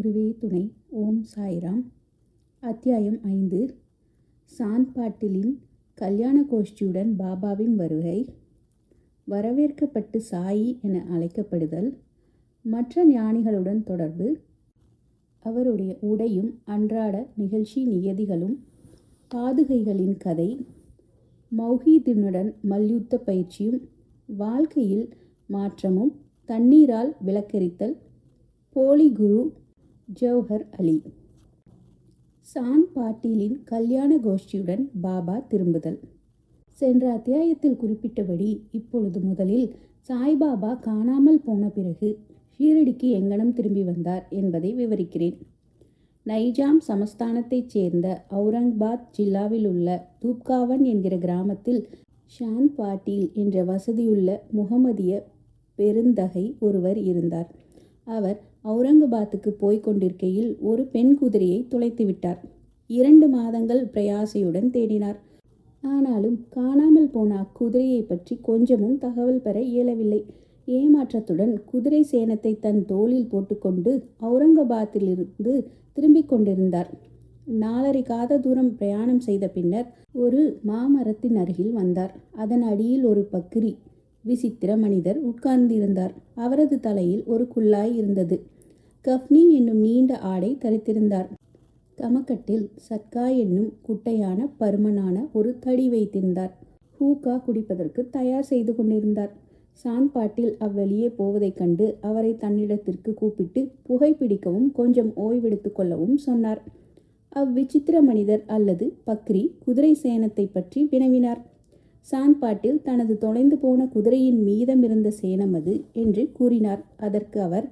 குருவே துணை ஓம் சாய்ராம். அத்தியாயம் ஐந்து. சாந்த் பாட்டிலின் கல்யாண கோஷ்டியுடன் பாபாவின் வருகை. வரவேற்கப்பட்டு சாயி என அழைக்கப்படுதல். மற்ற ஞானிகளுடன் தொடர்பு. அவருடைய உடையும் அன்றாட நிகழ்ச்சி நியதிகளும் பாதுகைகளின் கதை. மௌஹீதினுடன் மல்யுத்த பயிற்சியும் வாழ்க்கையில் மாற்றமும் தண்ணீரால் விளக்கரித்தல். போலி குரு ஜவஹர் அலி. சான் பாட்டீலின் கல்யாண கோஷ்டியுடன் பாபா திரும்புதல். சென்ற அத்தியாயத்தில் குறிப்பிட்டபடி இப்பொழுது முதலில் சாய்பாபா காணாமல் போன பிறகு ஷீரடிக்கு எங்கனம் திரும்பி வந்தார் என்பதை விவரிக்கிறேன். நைஜாம் சமஸ்தானத்தைச் சேர்ந்த அவுரங்காபாத் ஜில்லாவில் உள்ள தூப்காவன் என்கிற கிராமத்தில் ஷான் பாட்டீல் என்ற வசதியுள்ள முகமதிய பெருந்தகை ஒருவர் இருந்தார். அவர் அவுரங்காபாத்துக்கு போய்க் கொண்டிருக்கையில் ஒரு பெண் குதிரையை துளைத்து விட்டார். இரண்டு மாதங்கள் பிரயாசையுடன் தேடினார். ஆனாலும் காணாமல் போன அக்குதிரையை பற்றி கொஞ்சமும் தகவல் பெற இயலவில்லை. ஏமாற்றத்துடன் குதிரை சேனத்தை தன் தோளில் போட்டுக்கொண்டு அவுரங்காபாத்திலிருந்து திரும்பிக் கொண்டிருந்தார். நாலரை காத தூரம் பிரயாணம் செய்த பின்னர் ஒரு மாமரத்தின் அருகில் வந்தார். அதன் அடியில் ஒரு பக்கிரி விசித்திர மனிதர் உட்கார்ந்திருந்தார். அவரது தலையில் ஒரு குள்ளாய் இருந்தது. கஃப்னி என்னும் நீண்ட ஆடை தரித்திருந்தார். கமக்கட்டில் சத்கா என்னும் குட்டையான பருமனான ஒரு தடி வைத்திருந்தார். ஹூக்கா குடிப்பதற்கு தயார் செய்து கொண்டிருந்தார். சான் பாட்டில் அவ்வழியே போவதைக் கண்டு அவரை தன்னிடத்திற்கு கூப்பிட்டு புகைப்பிடிக்கவும் கொஞ்சம் ஓய்வெடுத்துக் கொள்ளவும் சொன்னார். அவ்விசித்திர மனிதர் அல்லது பக்ரி குதிரை சேனத்தை பற்றி வினவினார். சான் பாட்டில் தனது தொலைந்து போன குதிரையின் மீதமிருந்த சேனம் அது என்று கூறினார். அதற்கு அவர்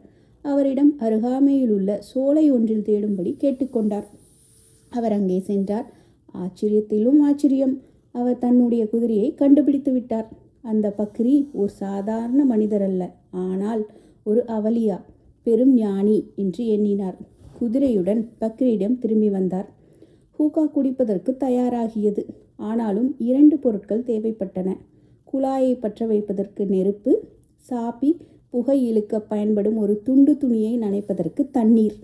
அவரிடம் அருகாமையிலுள்ள சோலை ஒன்றில் தேடும்படி கேட்டுக்கொண்டார். அவர் அங்கே சென்றார். ஆச்சரியத்திலும் ஆச்சரியம். அவர் தன்னுடைய குதிரையை கண்டுபிடித்து விட்டார். அந்த பக்ரி ஒரு சாதாரண மனிதர் அல்ல ஆனால் ஒரு அவலியா பெரும் ஞானி என்று எண்ணினார். குதிரையுடன் பக்ரியிடம் திரும்பி வந்தார். ஹூக்கா குடிப்பதற்கு தயாராகியது. ஆனாலும் இரண்டு பொருட்கள் தேவைப்பட்டன. குழாயை பற்ற வைப்பதற்கு நெருப்பு சாப்பி புகை இழுக்க பயன்படும் ஒரு துண்டு துணியை நனைப்பதற்கு தண்ணீர்.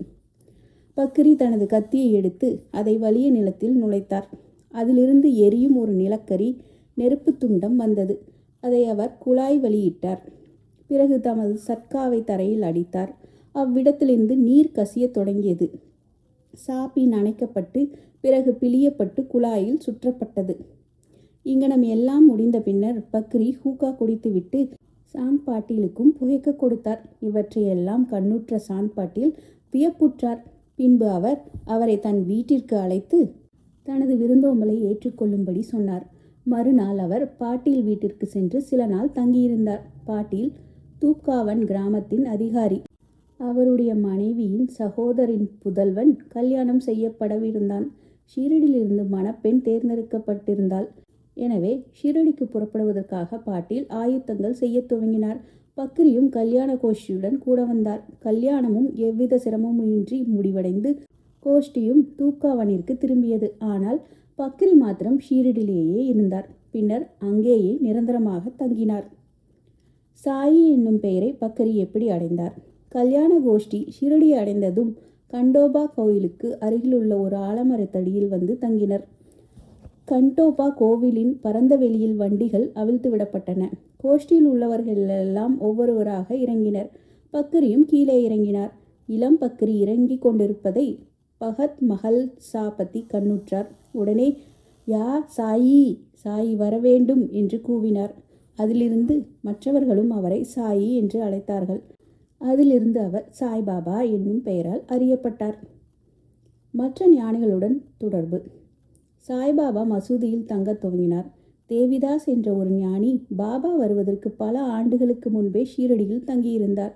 பக்ரி தனது கத்தியை எடுத்து அதை வலிய நிலத்தில் நுழைத்தார். அதிலிருந்து எரியும் ஒரு நிலக்கரி நெருப்பு துண்டம் வந்தது. அதை அவர் குழாய் வழியிட்டார். பிறகு தமது சட்காவை தரையில் அடித்தார். அவ்விடத்திலிருந்து நீர் கசியத் தொடங்கியது. சாப்பி நனைக்கப்பட்டு பிறகு பிழியப்பட்டு குழாயில் சுற்றப்பட்டது. இங்கனம் எல்லாம் முடிந்த பின்னர் பக்ரி ஹூக்கா குடித்துவிட்டு சாந்த் பாட்டீலுக்கும் புகைக்க கொடுத்தார். இவற்றையெல்லாம் கண்ணுற்ற சாந்த் பாட்டீல் வியப்புற்றார். பின்பு அவர் அவரை தன் வீட்டிற்கு அழைத்து தனது விருந்தோம்பலை ஏற்றுக்கொள்ளும்படி சொன்னார். மறுநாள் அவர் பாட்டீல் வீட்டிற்கு சென்று சில நாள் தங்கியிருந்தார். பாட்டீல் தூப்காவன் கிராமத்தின் அதிகாரி. அவருடைய மனைவியின் சகோதரின் புதல்வன் கல்யாணம் செய்யப்படவிருந்தான். ஷீரடியிலிருந்து மணப்பெண் தேர்ந்தெடுக்கப்பட்டிருந்தாள். எனவே ஷிரடிக்கு புறப்படுவதற்காக பாட்டீல் ஆயுத்தங்கள் செய்ய துவங்கினார். பக்ரியும் கல்யாண கோஷ்டியுடன் கூட வந்தார். கல்யாணமும் எவ்வித சிரமமின்றி முடிவடைந்து கோஷ்டியும் தூக்காவனிற்கு திரும்பியது. ஆனால் பக்ரி மாத்திரம் ஷீரடிலேயே இருந்தார். பின்னர் அங்கேயே நிரந்தரமாக தங்கினார். சாயி என்னும் பெயரை பக்கரி எப்படி அடைந்தார்? கல்யாண கோஷ்டி ஷிரடி அடைந்ததும் கண்டோபா கோயிலுக்கு அருகிலுள்ள ஒரு ஆலமரத்தடியில் வந்து தங்கினர். கண்டோபா கோவிலின் பரந்த வெளியில் வண்டிகள் அவிழ்த்து விடப்பட்டன. கோஷ்டியில் உள்ளவர்களெல்லாம் ஒவ்வொருவராக இறங்கினர். பக்ரியும் கீழே இறங்கினார். இளம் பக்ரி இறங்கிக் கொண்டிருப்பதை பகத் மஹல் சாபதி கண்ணுற்றார். உடனே யா சாயி சாயி வரவேண்டும் என்று கூவினார். அதிலிருந்து மற்றவர்களும் அவரை சாயி என்று அழைத்தார்கள். அதிலிருந்து அவர் சாய்பாபா என்னும் பெயரால் அறியப்பட்டார். மற்ற ஞானிகளுடன் தொடர்பு. சாய்பாபா மசூதியில் தங்கத் துவங்கினார். தேவிதாஸ் என்ற ஒரு ஞானி பாபா வருவதற்கு பல ஆண்டுகளுக்கு முன்பே ஷீரடியில் தங்கியிருந்தார்.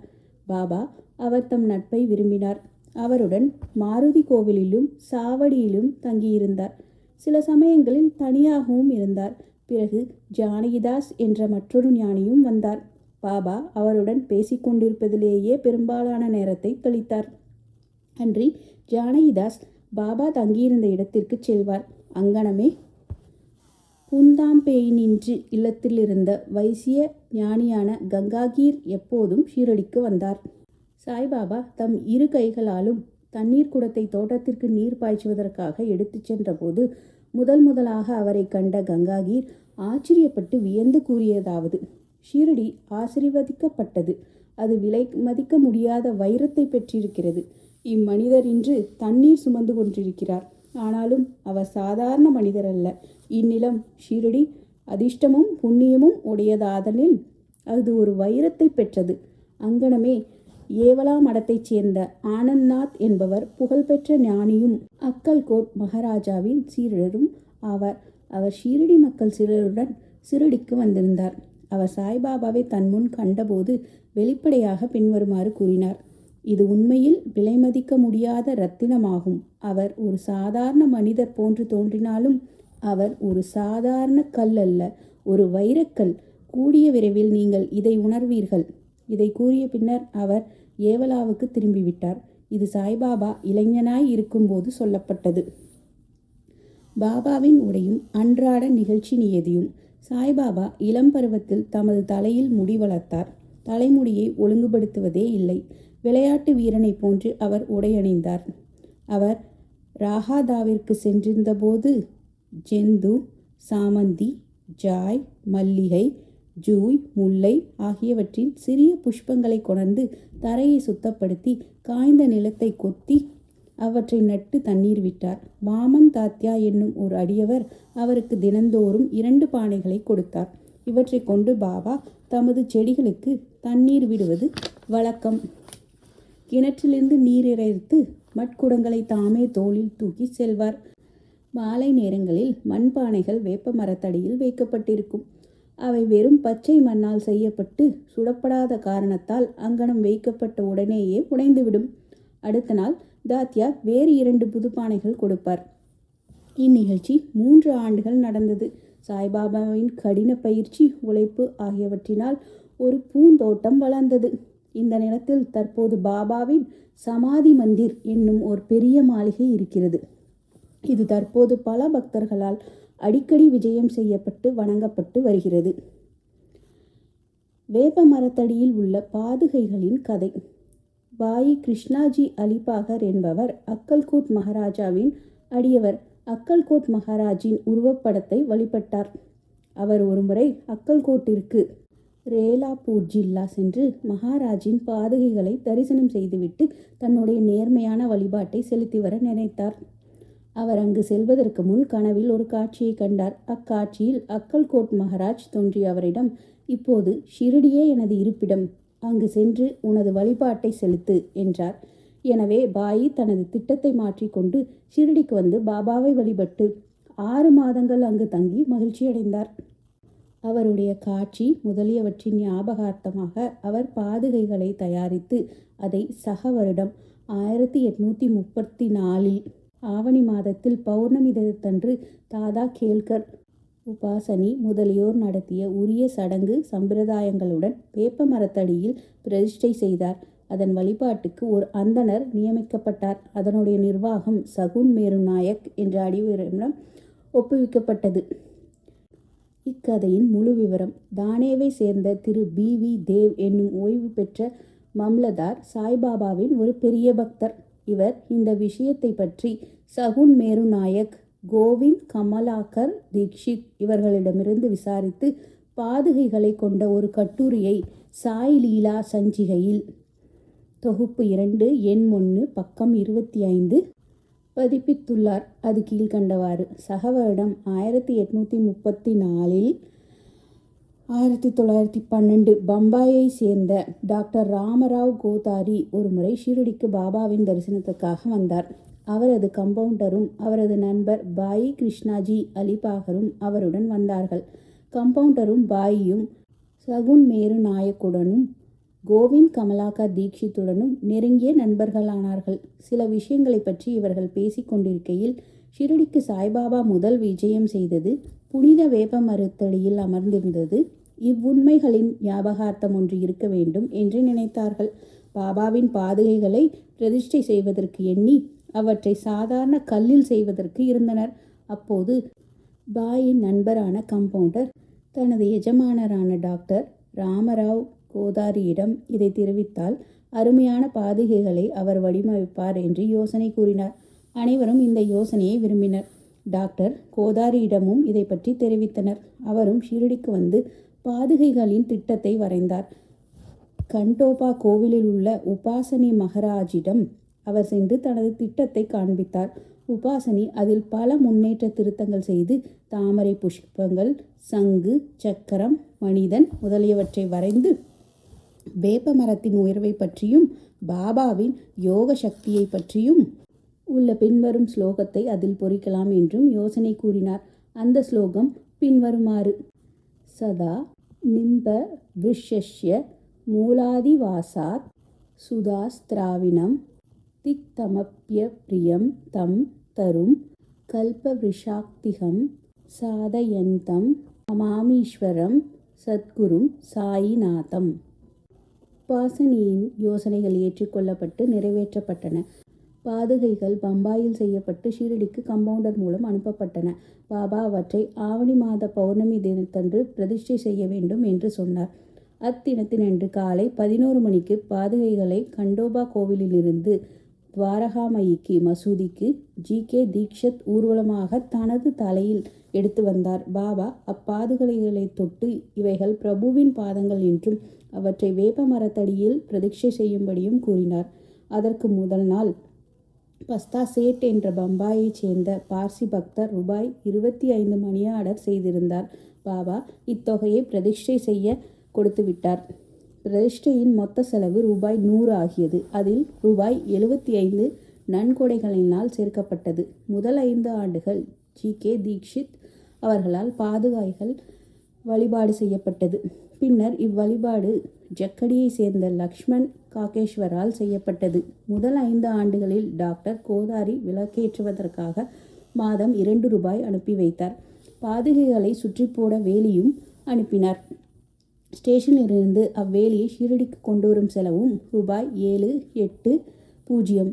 பாபா அவர் தம் நட்பை விரும்பினார். அவருடன் மாருதி கோவிலிலும் சாவடியிலும் தங்கியிருந்தார். சில சமயங்களில் தனியாகவும் இருந்தார். பிறகு ஜானகிதாஸ் என்ற மற்றொரு ஞானியும் வந்தார். பாபா அவருடன் பேசிக்கொண்டிருப்பதிலேயே பெரும்பாலான நேரத்தை கழித்தார். அன்றி ஜானகிதாஸ் பாபா தங்கியிருந்த இடத்திற்கு செல்வார். அங்கனமே. புந்தாம்பேயினின்று இல்லத்தில் இருந்த வைசிய ஞானியான கங்காகீர் எப்போதும் ஷீரடிக்கு வந்தார். சாய்பாபா தம் இரு கைகளாலும் தண்ணீர் குடத்தை தோட்டத்திற்கு நீர் பாய்ச்சுவதற்காக எடுத்துச் சென்றபோது முதல் முதலாக அவரை கண்ட கங்காகீர் ஆச்சரியப்பட்டு வியந்து கூறியதாவது ஷீரடி ஆசிர்வதிக்கப்பட்டது. அது விலை மதிக்க முடியாத வைரத்தை பெற்றிருக்கிறது. இம்மனிதர் இன்று தண்ணீர் சுமந்து கொண்டிருக்கிறார். ஆனாலும் அவர் சாதாரண மனிதர் அல்ல. இந்நிலம் ஷீரடி அதிர்ஷ்டமும் புண்ணியமும் உடையதாதலில் அது ஒரு வைரத்தை பெற்றது. அங்கனமே ஏவலா மடத்தைச் சேர்ந்த ஆனந்த்நாத் என்பவர் புகழ்பெற்ற ஞானியும் அக்கல்கோட் மகாராஜாவின் சீரரும் ஆவார். அவர் ஷீரடி மக்கள் சிலருடன் சிறுடிக்கு வந்திருந்தார். அவர் சாய்பாபாவை தன் முன் கண்டபோது வெளிப்படையாக பின்வருமாறு கூறினார். இது உண்மையில் விலைமதிக்க முடியாத ரத்தினமாகும் அவர் ஒரு சாதாரண மனிதர் போன்று தோன்றினாலும் அவர் ஒரு சாதாரண கல் அல்ல ஒரு வைரக்கல். கூடிய விரைவில் நீங்கள் இதை உணர்வீர்கள். இதை கூறிய பின்னர் அவர் ஏவலாவுக்கு திரும்பிவிட்டார். இது சாய்பாபா இளைஞனாய் இருக்கும்போது சொல்லப்பட்டது. பாபாவின் உடையும் அன்றாட நிகழ்ச்சி நியதியும் சாய்பாபா இளம் பருவத்தில் தமது தலையில் முடி வளர்த்தார். தலைமுடியை ஒழுங்குபடுத்துவதே இல்லை. விளையாட்டு வீரனைப் போன்று அவர் உடையணிந்தார். அவர் ராகாதாவிற்கு சென்றிருந்தபோது ஜெந்து சாமந்தி ஜாய் மல்லிகை ஜூய் முல்லை ஆகியவற்றின் சிறிய புஷ்பங்களை கொணர்ந்து தரையை சுத்தப்படுத்தி காய்ந்த நிலத்தை கொத்தி அவற்றை நட்டு தண்ணீர் விட்டார். வாமன் தாத்யா என்னும் ஒரு அடியவர் அவருக்கு தினந்தோறும் இரண்டு பானைகளை கொடுத்தார். இவற்றை கொண்டு பாபா தமது செடிகளுக்கு தண்ணீர் விடுவது வழக்கம். கிணற்றிலிருந்து நீர் இறைத்து மட்குடங்களை தாமே தோளில் தூக்கி செல்வார். மாலை நேரங்களில் மண்பானைகள் வேப்ப மரத்தடியில் வைக்கப்பட்டிருக்கும். அவை வெறும் பச்சை மண்ணால் செய்யப்பட்டு சுடப்படாத காரணத்தால் அங்கனம் வைக்கப்பட்ட உடனேயே உடைந்துவிடும். அடுத்த நாள் தாத்யா வேறு இரண்டு புதுப்பானைகள் கொடுப்பார். இந்நிகழ்ச்சி மூன்று ஆண்டுகள் நடந்தது. சாய்பாபாவின் கடின பயிற்சி உழைப்பு ஆகியவற்றினால் ஒரு பூந்தோட்டம் வளர்ந்தது. இந்த நிலத்தில் தற்போது பாபாவின் சமாதி மந்திர் என்னும் ஒரு பெரிய மாளிகை இருக்கிறது. இது தற்போது பல பக்தர்களால் அடிக்கடி விஜயம் செய்யப்பட்டு வணங்கப்பட்டு வருகிறது. வேப்ப மரத்தடியில் உள்ள பாதுகைகளின் கதை. பாயி கிருஷ்ணாஜி அலிபாகர் என்பவர் அக்கல்கோட் மகாராஜாவின் அடியவர். அக்கல்கோட் மகாராஜின் உருவப்படத்தை வழிபட்டார். அவர் ஒருமுறை அக்கல்கோட்டிற்கு ரேலாப்பூர் ஜில்லா சென்று மகாராஜின் பாதுகைகளை தரிசனம் செய்துவிட்டு தன்னுடைய நேர்மையான வழிபாட்டை செலுத்தி வர நினைத்தார். அவர் அங்கு செல்வதற்கு முன் கனவில் ஒரு காட்சியை கண்டார். அக்காட்சியில் அக்கல்கோட் மகாராஜ் தோன்றிய அவரிடம் இப்போது ஷிரடியே எனது இருப்பிடம் அங்கு சென்று உனது வழிபாட்டை செலுத்து என்றார். எனவே பாயி தனது திட்டத்தை மாற்றிக்கொண்டு ஷிரடிக்கு வந்து பாபாவை வழிபட்டு ஆறு மாதங்கள் அங்கு தங்கி மகிழ்ச்சியடைந்தார். அவருடைய காட்சி முதலியவற்றின் ஞாபகார்த்தமாக அவர் பாதுகைகளை தயாரித்து அதை சக வருடம் ஆயிரத்தி எட்நூற்றி முப்பத்தி நாலில் ஆவணி மாதத்தில் பௌர்ணமி தினத்தன்று தாதா கேல்கர் உபாசனி முதலியோர் நடத்திய உரிய சடங்கு சம்பிரதாயங்களுடன் வேப்ப மரத்தடியில் பிரதிஷ்டை செய்தார். அதன் வழிபாட்டுக்கு ஒரு அந்தணர் நியமிக்கப்பட்டார். அதனுடைய நிர்வாகம் சகுன் மேரு நாயக் என்ற அடிவரிடம் ஒப்புவிக்கப்பட்டது. இக்கதையின் முழு விவரம் தானேவை சேர்ந்த திரு பி வி தேவ் என்னும் ஓய்வு பெற்ற மம்லதார் சாய்பாபாவின் ஒரு பெரிய பக்தர். இவர் இந்த விஷயத்தை பற்றி சகுன் மேரு நாயக் கோவிந்த் கமலாக்கர் தீக்ஷித் இவர்களிடமிருந்து விசாரித்து பாதுகைகளை கொண்ட ஒரு கட்டுரையை சாய் லீலா சஞ்சிகையில். தொகுப்பு இரண்டு எண் ஒன்று பக்கம் இருபத்தி ஐந்து. பதிப்பித்துள்ளார். அது கீழ்கண்டவாறு. சக வருடம் ஆயிரத்தி எட்நூற்றி முப்பத்தி நாலில் ஆயிரத்தி தொள்ளாயிரத்தி பன்னெண்டு பம்பாயை சேர்ந்த டாக்டர் ராமராவ் கோதாரி ஒரு முறை ஷீரடிக்கு பாபாவின் தரிசனத்துக்காக வந்தார். அவரது கம்பவுண்டரும் அவரது நண்பர் பாயி கிருஷ்ணாஜி அலிபாகரும் அவருடன் வந்தார்கள். கம்பவுண்டரும் பாயியும் சகுன் மேரு நாயக்குடனும் கோவிந்த் கமலாக்கா தீக்ஷித்துடனும் நெருங்கிய நண்பர்களானார்கள். சில விஷயங்களை பற்றி இவர்கள் பேசிக்கொண்டிருக்கையில் ஷிரடிக்கு சாய்பாபா முதல் விஜயம் செய்தது புனித வேப்ப மருத்தடியில் அமர்ந்திருந்தது. இவ்வுண்மைகளின் ஞாபகார்த்தம் ஒன்று இருக்க வேண்டும் என்று நினைத்தார்கள். பாபாவின் பாதுகைகளை பிரதிஷ்டை செய்வதற்கு எண்ணி அவற்றை சாதாரண கல்லில் செய்வதற்கு இருந்தனர். அப்போது பாயின் நண்பரான கம்பவுண்டர் தனது எஜமானரான டாக்டர் ராமராவ் கோதாரியிடம் இதை தெரிவித்தால் அருமையான பாதுகைகளை அவர் வடிவமைப்பார் என்று யோசனை கூறினார். அனைவரும் இந்த யோசனையை விரும்பினர். டாக்டர் கோதாரியிடமும் இதை பற்றி தெரிவித்தனர். அவரும் ஷிரடிக்கு வந்து பாதுகைகளின் திட்டத்தை வரைந்தார். கண்டோபா கோவிலில் உள்ள உபாசனி மகராஜிடம் அவர் சென்று தனது திட்டத்தை காண்பித்தார். உபாசனி அதில் பல முன்னேற்ற திருத்தங்கள் செய்து தாமரை புஷ்பங்கள் சங்கு சக்கரம் மனிதன் முதலியவற்றை வரைந்து வேப்ப மரத்தின் உயர்வை பற்றியும் பாபாவின் யோக சக்தியை பற்றியும். உள்ள பின்வரும் ஸ்லோகத்தை அதில் பொறிக்கலாம் என்றும் யோசனை கூறினார். அந்த ஸ்லோகம் பின்வருமாறு. சதா நிம்ப விஷஷ்ய மூலாதிவாசாத் சுதாஸ்திராவினம் திக்தமப்பிய பிரியம் தம் தரும் கல்பவிஷாக்திகம் சாதயந்தம் அமாமீஸ்வரம் சத்குரும் சாயிநாதம். பாசனியின் யோசனைகள் ஏற்றுக்கொள்ளப்பட்டு நிறைவேற்றப்பட்டன. பாதுகைகள் பம்பாயில் செய்யப்பட்டு ஷீரடிக்கு கம்பவுண்டர் மூலம் அனுப்பப்பட்டன. பாபா அவற்றை ஆவணி மாத பௌர்ணமி தினத்தன்று பிரதிஷ்டை செய்ய வேண்டும் என்று சொன்னார். அத்தினத்தினன்று காலை பதினோரு மணிக்கு பாதுகைகளை கண்டோபா கோவிலிலிருந்து துவாரகாமயிக்கு மசூதிக்கு ஜி. கே. தீக்ஷத் ஊர்வலமாக தனது தலையில் எடுத்து வந்தார். பாபா அப்பாதுகளைகளை தொட்டு இவைகள் பிரபுவின் பாதங்கள் என்றும் அவற்றை வேப்ப மரத்தடியில் பிரதிஷ்டை செய்யும்படியும் கூறினார். அதற்கு முதல் நாள் பஸ்தா சேட் என்ற பம்பாயைச் சேர்ந்த பார்சி பக்தர் ரூபாய் இருபத்தி ஐந்து மணி ஆர்டர் செய்திருந்தார். பாபா இத்தொகையை பிரதிஷ்டை செய்ய கொடுத்துவிட்டார் பிரதிஷ்டையின் மொத்த செலவு ரூபாய் நூறு ஆகியது. அதில் ரூபாய் எழுபத்தி ஐந்து நன்கொடைகளினால் சேர்க்கப்பட்டது. முதல் ஐந்து ஆண்டுகள் ஜி கே தீக்ஷித் அவர்களால் பாதுகாய்கள் வழிபாடு செய்யப்பட்டது. பின்னர் இவ்வழிபாடு ஜக்கடியை சேர்ந்த லக்ஷ்மண் காகேஸ்வரால் செய்யப்பட்டது. முதல் ஐந்து ஆண்டுகளில் டாக்டர் கோதாரி விளக்கேற்றுவதற்காக மாதம் இரண்டு ரூபாய் அனுப்பி வைத்தார். பாதுகைகளை சுற்றி போட வேலியும் அனுப்பினார். ஸ்டேஷனிலிருந்து அவ்வேலியை ஷீரடிக்கு கொண்டு வரும் செலவும் ரூபாய் ஏழு எட்டு பூஜ்ஜியம்.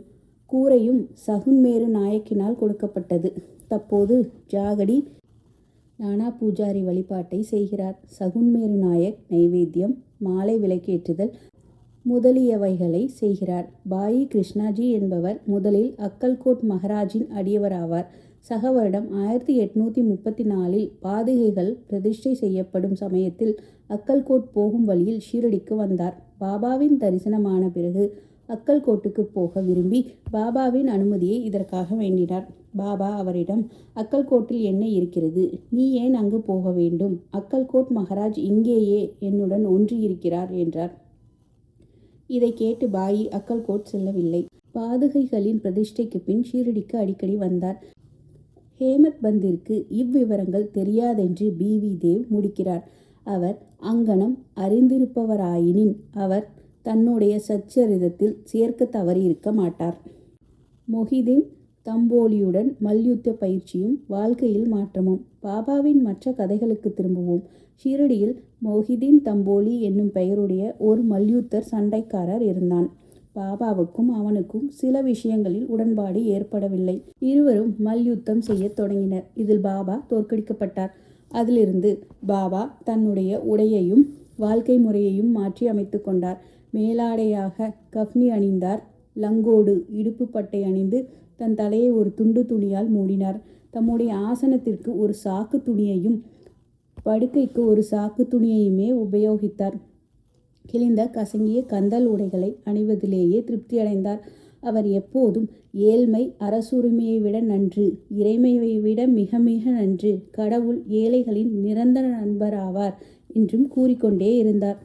கூரையும் சகுன்மேரு நாயக்கினால் கொடுக்கப்பட்டது. தற்போது ஜாகடி நானா பூஜாரி வழிபாட்டை செய்கிறார். சகுன்மேரு நாயக் நைவேத்தியம் மாலை விளக்கேற்றுதல் முதலியவைகளை செய்கிறார். பாயி கிருஷ்ணாஜி என்பவர் முதலில் அக்கல்கோட் மகராஜின் அடியவராவார். சக வருடம் ஆயிரத்தி எட்நூற்றி முப்பத்தி நாலில் பாதுகைகள் பிரதிஷ்டை செய்யப்படும் சமயத்தில் அக்கல்கோட் போகும் வழியில் ஷீரடிக்கு வந்தார். பாபாவின் தரிசனமான பிறகு அக்கல்கோட்டுக்கு போக விரும்பி பாபாவின் அனுமதியை இதற்காக வேண்டினார். பாபா அவரிடம் அக்கல்கோட்டில் என்ன இருக்கிறது? நீ ஏன் அங்கு போக வேண்டும்? அக்கல்கோட் மகராஜ் இங்கேயே என்னுடன் ஒன்றியிருக்கிறார் என்றார். இதை கேட்டு பாயி அக்கல்கோட் செல்லவில்லை. பாதுகைகளின் பிரதிஷ்டைக்கு பின் ஷீரடிக்கு அடிக்கடி வந்தார். ஹேமத் பந்திற்கு இவ்விவரங்கள் தெரியாதென்று பி வி தேவ் முடிக்கிறார். அவர் அங்கனம் அறிந்திருப்பவராயினின் அவர் தன்னுடைய சச்சரிதத்தில் சேர்க்க தவறியிருக்க மாட்டார். மொஹிதீன் தம்போலியுடன் மல்யுத்த பயிற்சியும் வாழ்க்கையில் மாற்றமும். பாபாவின் மற்ற கதைகளுக்கு திரும்புவோம். ஷீரடியில் மொஹிதீன் தம்போலி என்னும் பெயருடைய ஒரு மல்யுத்தர் சண்டைக்காரர் இருந்தான். பாபாவுக்கும் அவனுக்கும் சில விஷயங்களில் உடன்பாடு ஏற்படவில்லை. இருவரும் மல்யுத்தம் செய்யத் தொடங்கினர். இதில் பாபா தோற்கடிக்கப்பட்டார். அதிலிருந்து பாபா தன்னுடைய உடையையும் வாழ்க்கை முறையையும் மாற்றி அமைத்து கொண்டார். மேலாடையாக கஃப்னி அணிந்தார். லங்கோடு இடுப்பு பட்டை அணிந்து தன் தலையை ஒரு துண்டு துணியால் மூடினார். தம்முடைய ஆசனத்திற்கு ஒரு சாக்கு துணியையும் படுக்கைக்கு ஒரு சாக்கு துணியையுமே உபயோகித்தார். கிழிந்த கசங்கிய கந்தல் உடைகளை அணிவதிலேயே திருப்தியடைந்தார். அவர் எப்போதும் ஏழ்மை அரசுரிமையை விட நன்று இறைமையை விட மிக மிக நன்று கடவுள் ஏழைகளின் நிரந்தர நண்பராவார் என்றும் கூறிக்கொண்டே இருந்தார்.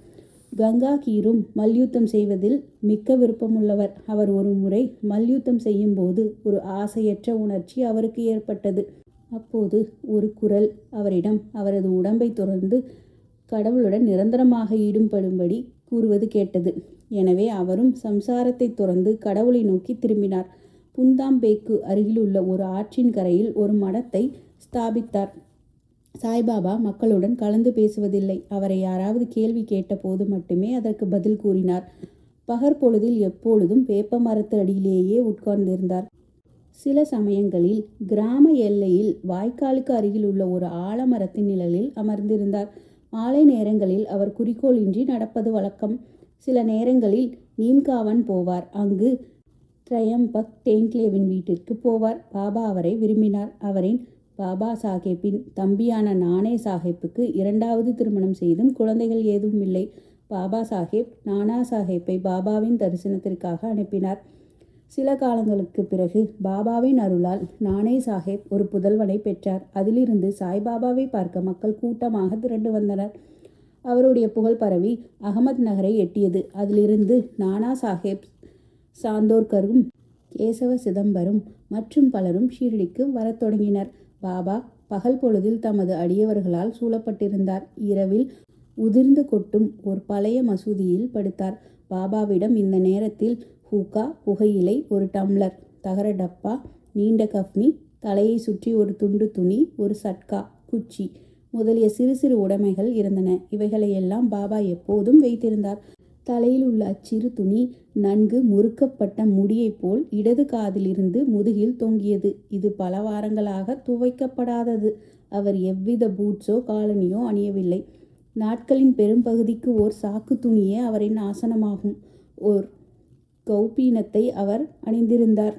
கங்கா கீரும் மல்யுத்தம் செய்வதில் மிக்க விருப்பமுள்ளவர். அவர் ஒரு முறை மல்யுத்தம் செய்யும்போது ஒரு ஆசையற்ற உணர்ச்சி அவருக்கு ஏற்பட்டது. அப்போது ஒரு குரல் அவரிடம் அவரது உடம்பை தொடர்ந்து கடவுளுடன் நிரந்தரமாக ஈடுபடும்படி கூறுவது கேட்டது. எனவே அவரும் சம்சாரத்தை துறந்து கடவுளை நோக்கி திரும்பினார். புந்தாம்பேக்கு அருகிலுள்ள ஒரு ஆற்றின் கரையில் ஒரு மடத்தை ஸ்தாபித்தார். சாய்பாபா மக்களுடன் கலந்து பேசுவதில்லை. அவரை யாராவது கேள்வி கேட்டபோது மட்டுமே அதற்கு பதில் கூறினார். பகற்பொழுதில் எப்பொழுதும் வேப்ப மரத்து அடியிலேயே உட்கார்ந்திருந்தார். சில சமயங்களில் கிராம எல்லையில் வாய்க்காலுக்கு அருகில் உள்ள ஒரு ஆலமரத்தின் நிழலில் அமர்ந்திருந்தார். மாலை நேரங்களில் அவர் குறிக்கோளின்றி நடப்பது வழக்கம். சில நேரங்களில் நீம்காவன் போவார். அங்கு ட்ரயம்பக் டேங்க்லேவின் வீட்டிற்கு போவார். பாபா அவரை விரும்பினார். அவரின் பாபா சாஹேப்பின் தம்பியான நானே சாஹேப்புக்கு இரண்டாவது திருமணம் செய்தும் குழந்தைகள் ஏதும் இல்லை. பாபா சாஹேப் நானா சாஹேப்பை பாபாவின் தரிசனத்திற்காக அனுப்பினார். சில காலங்களுக்கு பிறகு பாபாவின் அருளால் நானே சாஹேப் ஒரு புதல்வனை பெற்றார். அதிலிருந்து சாய்பாபாவை பார்க்க மக்கள் கூட்டமாக திரண்டு வந்தனர். அவருடைய புகழ் பரவி அகமத் நகரை எட்டியது. அதிலிருந்து நானா சாஹேப் சாந்தோர்கரும் கேசவ சிதம்பரம் மற்றும் பலரும் ஷீரடிக்கு வரத் தொடங்கினர். பாபா பகல் பொழுதில் தமது அடியவர்களால் சூழப்பட்டிருந்தார். இரவில் உதிர்ந்து கொட்டும் ஒரு பழைய மசூதியில் படுத்தார். பாபாவிடம் இந்த நேரத்தில் ஹூக்கா புகையிலை ஒரு டம்ளர் தகர டப்பா நீண்ட கஃப்னி தலையை சுற்றி ஒரு துண்டு துணி ஒரு சட்கா குச்சி முதலிய சிறு சிறு உடைமைகள் இருந்தன. இவைகளையெல்லாம் பாபா எப்போதும் வைத்திருந்தார். தலையில் உள்ள அச்சிறு துணி நன்கு முறுக்கப்பட்ட முடியைப் போல் இடது காதிலிருந்து முதுகில் தொங்கியது. இது பல வாரங்களாக துவைக்கப்படாதது. அவர் எவ்வித பூட்ஸோ காலனியோ அணியவில்லை. நாட்களின் பெரும்பகுதிக்கு ஓர் சாக்கு துணியே அவரின் ஆசனமாகும். ஓர் கௌபீனத்தை அவர் அணிந்திருந்தார்.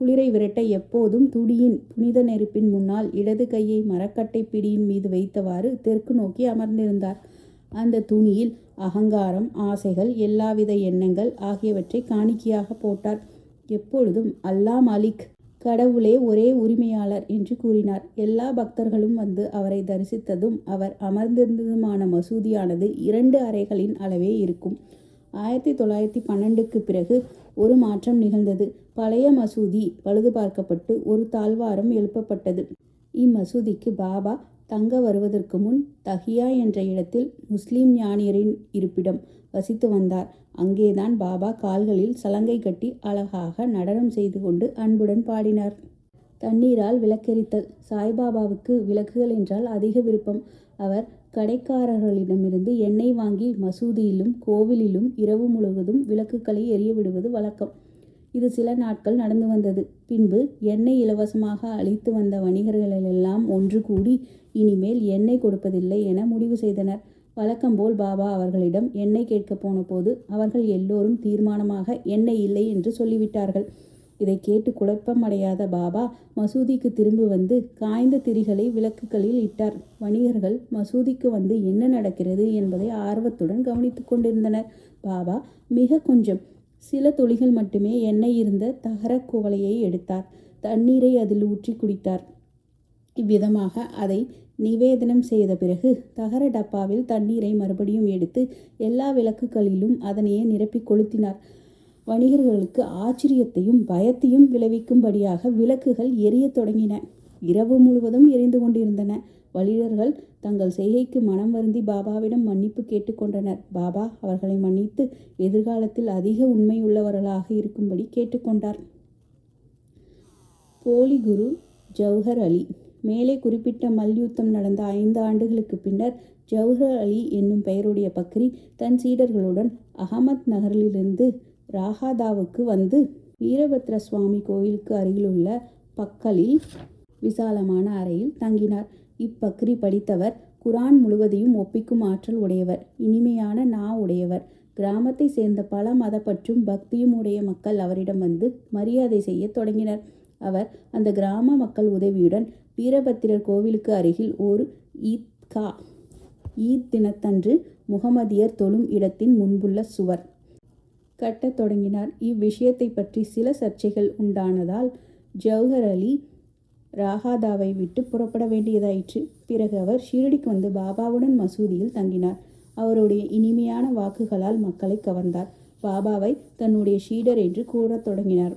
குளிரை விரட்ட எப்போதும் துடியின் புனித நெருப்பின் முன்னால் இடது கையை மரக்கட்டை பிடியின் மீது வைத்தவாறு தெற்கு நோக்கி அமர்ந்திருந்தார். அந்த துணியில் அகங்காரம் ஆசைகள் எல்லாவித எண்ணங்கள் ஆகியவற்றை காணிக்கையாக போட்டார். எப்பொழுதும் அல்லா மாலிக் கடவுளே ஒரே உரிமையாளர் என்று கூறினார். எல்லா பக்தர்களும் வந்து அவரை தரிசித்ததும் அவர் அமர்ந்திருந்ததுமான மசூதியானது இரண்டு அறைகளின் அளவே இருக்கும். ஆயிரத்தி தொள்ளாயிரத்தி பன்னெண்டுக்கு பிறகு ஒரு மாற்றம் நிகழ்ந்தது. பழைய மசூதி பழுது பார்க்கப்பட்டு ஒரு தாழ்வாரம் எழுப்பப்பட்டது. இம்மசூதிக்கு பாபா தங்க வருவதற்கு முன் தஹியா என்ற இடத்தில் முஸ்லிம் ஞானியரின் இருப்பிடம் வசித்து வந்தார். அங்கேதான் பாபா கால்களில் சலங்கை கட்டி அழகாக நடனம் செய்து கொண்டு அன்புடன் பாடினார். தண்ணீரால் விளக்கெரித்தல். சாய்பாபாவுக்கு விளக்குகள் என்றால் அதிக விருப்பம். அவர் கடைக்காரர்களிடமிருந்து எண்ணெய் வாங்கி மசூதியிலும் கோவிலிலும் இரவு முழுவதும் விளக்குகளை எரிய விடுவது வழக்கம். இது சில நாட்கள் நடந்து வந்தது. பின்பு எண்ணெய் இலவசமாக அளித்து வந்த வணிகர்களெல்லாம் ஒன்று கூடி இனிமேல் எண்ணெய் கொடுப்பதில்லை என முடிவு செய்தனர். வழக்கம்போல் பாபா அவர்களிடம் எண்ணெய் கேட்கப் போன போது அவர்கள் எல்லோரும் தீர்மானமாக எண்ணெய் இல்லை என்று சொல்லிவிட்டார்கள். இதை கேட்டு குழப்பமடையாத பாபா மசூதிக்கு திரும்பி வந்து காய்ந்த திரிகளை விளக்குகளில் இட்டார். வணிகர்கள் மசூதிக்கு வந்து என்ன நடக்கிறது என்பதை ஆர்வத்துடன் கவனித்துக் கொண்டிருந்தனர். பாபா மிக கொஞ்சம். சில துளிகள் மட்டுமே எண்ணெய் இருந்த தகர குவளையை எடுத்தார். தண்ணீரை அதில் ஊற்றி குடித்தார். இவ்விதமாக அதை நிவேதனம் செய்த பிறகு தகர டப்பாவில் தண்ணீரை மறுபடியும் எடுத்து எல்லா விளக்குகளிலும் அதனையே நிரப்பி கொளுத்தினார். வணிகர்களுக்கு ஆச்சரியத்தையும் பயத்தையும் விளைவிக்கும்படியாக விளக்குகள் எரியத் தொடங்கின. இரவு முழுவதும் எரிந்து கொண்டிருந்தன. வலிதர்கள் தங்கள் செய்கைக்கு மனம் வருந்தி பாபாவிடம் மன்னிப்பு கேட்டுக்கொண்டனர். பாபா அவர்களை மன்னித்து எதிர்காலத்தில் அதிக உண்மையுள்ளவர்களாக இருக்கும்படி கேட்டுக்கொண்டார். போலி குரு ஜவஹர் அலி. மேலே குறிப்பிட்ட மல்யுத்தம் நடந்த ஐந்து ஆண்டுகளுக்கு பின்னர் ஜவஹர் அலி என்னும் பெயருடைய பக்ரி தன் சீடர்களுடன் அகமத் நகரிலிருந்து ராகாதாவுக்கு வந்து வீரபத்ர சுவாமி கோயிலுக்கு அருகிலுள்ள பக்கலில் விசாலமான அறையில் தங்கினார். இப்பக்ரி படித்தவர் குரான் முழுவதையும் ஒப்பிக்கும் ஆற்றல் உடையவர் இனிமையான நா உடையவர். கிராமத்தை சேர்ந்த பல மத பற்றும் பக்தியும் உடைய மக்கள் அவரிடம் வந்து மரியாதை செய்ய தொடங்கினர். அவர் அந்த கிராம மக்கள் உதவியுடன் வீரபத்திரர் கோவிலுக்கு அருகில் ஒரு ஈத்கா ஈத் தினத்தன்று முகமதியர் தொழும் இடத்தின் முன்புள்ள சுவர். கட்டத் தொடங்கினார். இவ்விஷயத்தை பற்றி சில சர்ச்சைகள் உண்டானதால் ஜவஹர் அலி ராகாதாவை விட்டு புறப்பட வேண்டியதாயிற்று. பிறகு அவர் ஷீரடிக்கு வந்து பாபாவுடன் மசூதியில் தங்கினார். அவருடைய இனிமையான வாக்குகளால் மக்களை கவர்ந்தார். பாபாவை தன்னுடைய ஷீடர் என்று கூறத் தொடங்கினார்.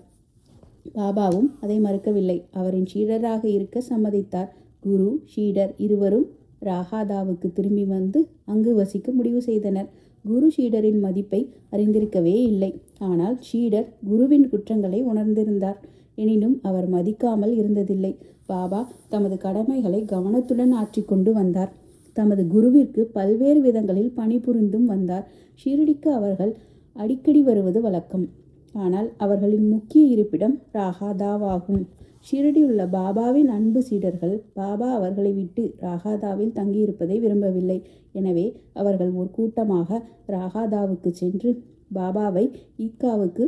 பாபாவும் அதை மறுக்கவில்லை. அவரின் ஷீடராக இருக்க சம்மதித்தார். குரு ஷீடர் இருவரும் ராகாதாவுக்கு திரும்பி வந்து அங்கு வசிக்க முடிவு செய்தனர். குரு ஷீடரின் மதிப்பை அறிந்திருக்கவே இல்லை. ஆனால் ஷீடர் குருவின் குற்றங்களை உணர்ந்திருந்தார். எனினும் அவர் மதிக்காமல் இருந்ததில்லை. பாபா தமது கடமைகளை கவனத்துடன் ஆற்றிக்கொண்டு வந்தார். தமது குருவிற்கு பல்வேறு விதங்களில் பணிபுரிந்தும் வந்தார். ஷீரடிக்கு அவர்கள் அடிக்கடி வருவது வழக்கம். ஆனால் அவர்களின் முக்கிய இருப்பிடம் ராகாதாவாகும். ஷிரடியுள்ள பாபாவின் அன்பு சீடர்கள் பாபா அவர்களை விட்டு ராகாதாவில் தங்கியிருப்பதை விரும்பவில்லை. எனவே அவர்கள் ஒரு கூட்டமாக ராகாதாவுக்கு சென்று பாபாவை ஈக்காவுக்கு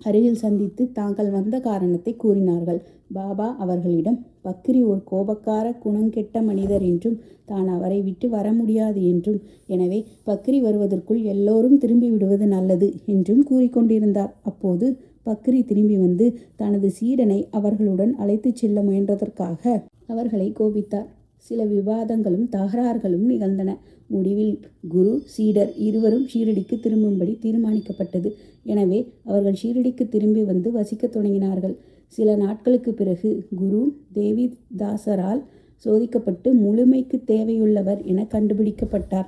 அருகில் சந்தித்து தாங்கள் வந்த காரணத்தை கூறினார்கள். பாபா அவர்களிடம் பக்ரி ஒரு கோபக்கார குணங்கெட்ட மனிதர் என்றும் தான் அவரை விட்டு வர முடியாது என்றும் எனவே பக்ரி வருவதற்குள் எல்லோரும் திரும்பி விடுவது நல்லது என்றும் கூறிக்கொண்டிருந்தார் அப்போது பக்ரி திரும்பி வந்து தனது சீடனை அவர்களுடன் அழைத்துச் செல்ல முயன்றதற்காக அவர்களை கோபித்தார். சில விவாதங்களும் தகராறுகளும் நிகழ்ந்தன. முடிவில் குரு சீடர் இருவரும் ஷீரடிக்கு திரும்பும்படி தீர்மானிக்கப்பட்டது. எனவே அவர்கள் ஷீரடிக்கு திரும்பி வந்து வசிக்கத் தொடங்கினார்கள். சில நாட்களுக்கு பிறகு குரு தேவிதாசரால் சோதிக்கப்பட்டு முழுமைக்கு தேவையுள்ளவர் என கண்டுபிடிக்கப்பட்டார்.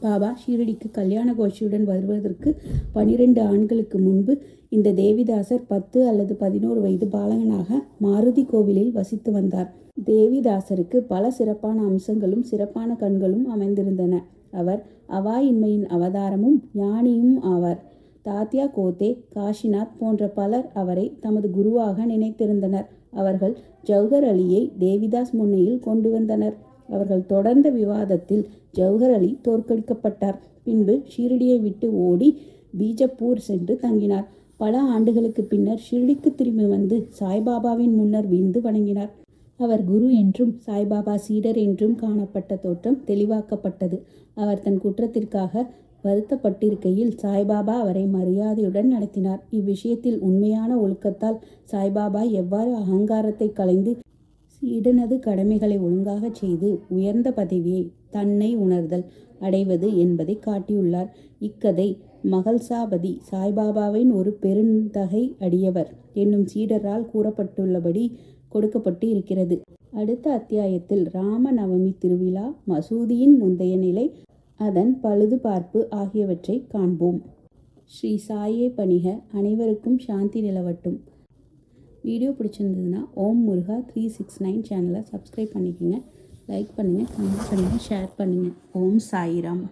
பாபா ஷீரடிக்கு கல்யாண கோஷியுடன் வருவதற்கு பனிரெண்டு ஆண்களுக்கு முன்பு இந்த தேவிதாசர் பத்து அல்லது பதினோரு வயது பாலகனாக மாருதி கோவிலில் வசித்து வந்தார். தேவிதாசருக்கு பல சிறப்பான அம்சங்களும் சிறப்பான கண்களும் அமைந்திருந்தன. அவர் அவாயின்மையின் அவதாரமும் ஞானியும் ஆவார். தாத்யா கோத்தே காஷிநாத் போன்ற பலர் அவரை தமது குருவாக நினைத்திருந்தனர். அவர்கள் ஜவஹர் அலியை தேவிதாஸ் முன்னையில் கொண்டு வந்தனர். அவர்கள் தொடர்ந்த விவாதத்தில் ஜவஹர் அலி தோற்கடிக்கப்பட்டார். பின்பு ஷீரடியை விட்டு ஓடி பீஜப்பூர் சென்று தங்கினார். பல ஆண்டுகளுக்கு பின்னர் ஷிர்டிக்கு திரும்பி வந்து சாய்பாபாவின் முன்னர் வீழ்ந்து வணங்கினார். அவர் குரு என்றும் சாய்பாபா சீடர் என்றும் காணப்பட்ட தோற்றம் தெளிவாக்கப்பட்டது. அவர் தன் குற்றத்திற்காக வருத்தப்பட்டிருக்கையில் சாய்பாபா அவரை மரியாதையுடன் நடத்தினார். இவ்விஷயத்தில் உண்மையான ஒழுக்கத்தால் சாய்பாபா எவ்வாறு அகங்காரத்தை களைந்து சீடனது கடமைகளை ஒழுங்காகச் செய்து உயர்ந்த பதவியை தன்னை உணர்தல் அடைவது என்பதை காட்டியுள்ளார். இக்கதை மகள்சாபதி சாய்பாபாவின் ஒரு பெருந்தகை அடியவர் என்னும் சீடரால் கூறப்பட்டுள்ளபடி கொடுக்கப்பட்டு இருக்கிறது. அடுத்த அத்தியாயத்தில் ராம நவமி திருவிழா மசூதியின் முந்தைய நிலை அதன் பழுதுபார்ப்பு ஆகியவற்றை காண்போம். ஸ்ரீ சாயே பணிக அனைவருக்கும் சாந்தி நிலவட்டும். வீடியோ பிடிச்சிருந்ததுன்னா Om Muruga three six nine சேனலை சப்ஸ்கிரைப் பண்ணிக்கோங்க. லைக் பண்ணுங்கள் கமெண்ட் பண்ணுங்கள் ஷேர் பண்ணுங்கள் ஓம் சாயிராம்.